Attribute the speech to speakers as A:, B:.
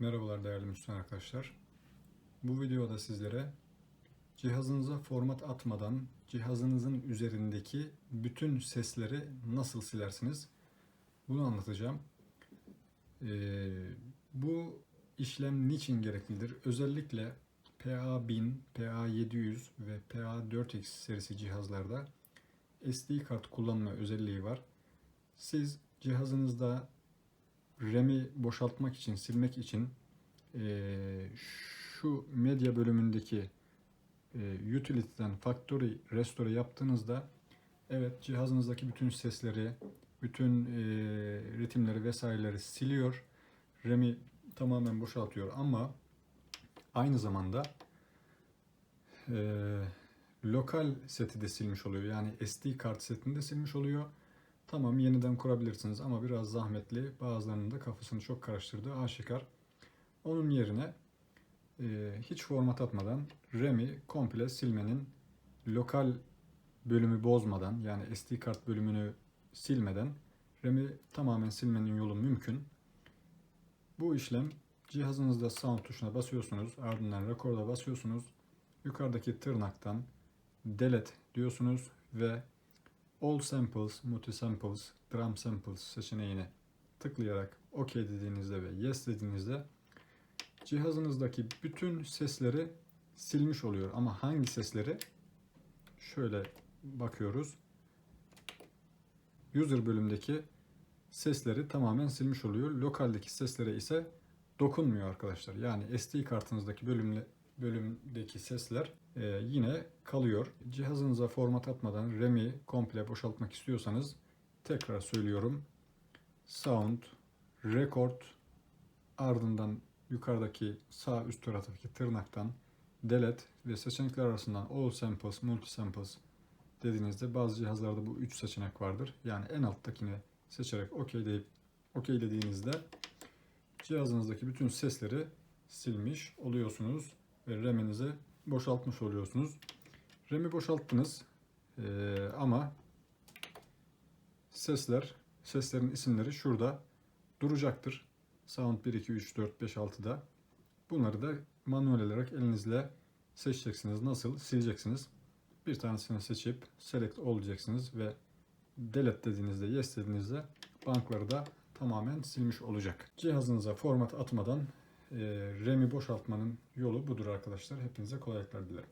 A: Merhabalar değerli Müslüman arkadaşlar. Bu videoda sizlere cihazınıza format atmadan cihazınızın üzerindeki bütün sesleri nasıl silersiniz? Bunu anlatacağım. Ee, bu işlem niçin gereklidir? Özellikle PA1000, PA700 ve PA4X serisi cihazlarda SD kart kullanma özelliği var. Siz cihazınızda RAM'i boşaltmak için, silmek için eee, şu medya bölümündeki eee, Utility'den Factory Restore yaptığınızda evet cihazınızdaki bütün sesleri, bütün eee, ritimleri vesaireleri siliyor. RAM'i tamamen boşaltıyor ama aynı zamanda eee, lokal seti de silmiş oluyor. Yani SD kart setini de silmiş oluyor. Tamam yeniden kurabilirsiniz ama biraz zahmetli. Bazılarının da kafasını çok karıştırdığı aşikar. Onun yerine e, hiç format atmadan RAM'i komple silmenin lokal bölümü bozmadan yani SD kart bölümünü silmeden RAM'i tamamen silmenin yolu mümkün. Bu işlem cihazınızda sound tuşuna basıyorsunuz. Ardından record'a basıyorsunuz. Yukarıdaki tırnaktan delete diyorsunuz ve All Samples, Multi Samples, Drum Samples seçeneğine tıklayarak OK dediğinizde ve Yes dediğinizde cihazınızdaki bütün sesleri silmiş oluyor. Ama hangi sesleri? Şöyle bakıyoruz. User bölümdeki sesleri tamamen silmiş oluyor. Lokaldeki seslere ise dokunmuyor arkadaşlar. Yani SD kartınızdaki bölümle, bölümdeki sesler e, yine kalıyor. Cihazınıza format atmadan RAM'i komple boşaltmak istiyorsanız tekrar söylüyorum. Sound, Record, ardından yukarıdaki sağ üst taraftaki tırnaktan Delete ve seçenekler arasından All Samples, Multi Samples dediğinizde bazı cihazlarda bu üç seçenek vardır. Yani en alttakini seçerek OK deyip OK dediğinizde cihazınızdaki bütün sesleri silmiş oluyorsunuz ve RAM'inizi boşaltmış oluyorsunuz. RAM'i boşalttınız Ee, ama sesler, seslerin isimleri şurada duracaktır. Sound 1, 2, 3, 4, 5, 6'da. Bunları da manuel olarak elinizle seçeceksiniz. Nasıl? Sileceksiniz. Bir tanesini seçip select diyeceksiniz ve delete dediğinizde, yes dediğinizde bankları da tamamen silmiş olacak. Cihazınıza format atmadan e, RAM'i boşaltmanın yolu budur arkadaşlar. Hepinize kolaylıklar dilerim.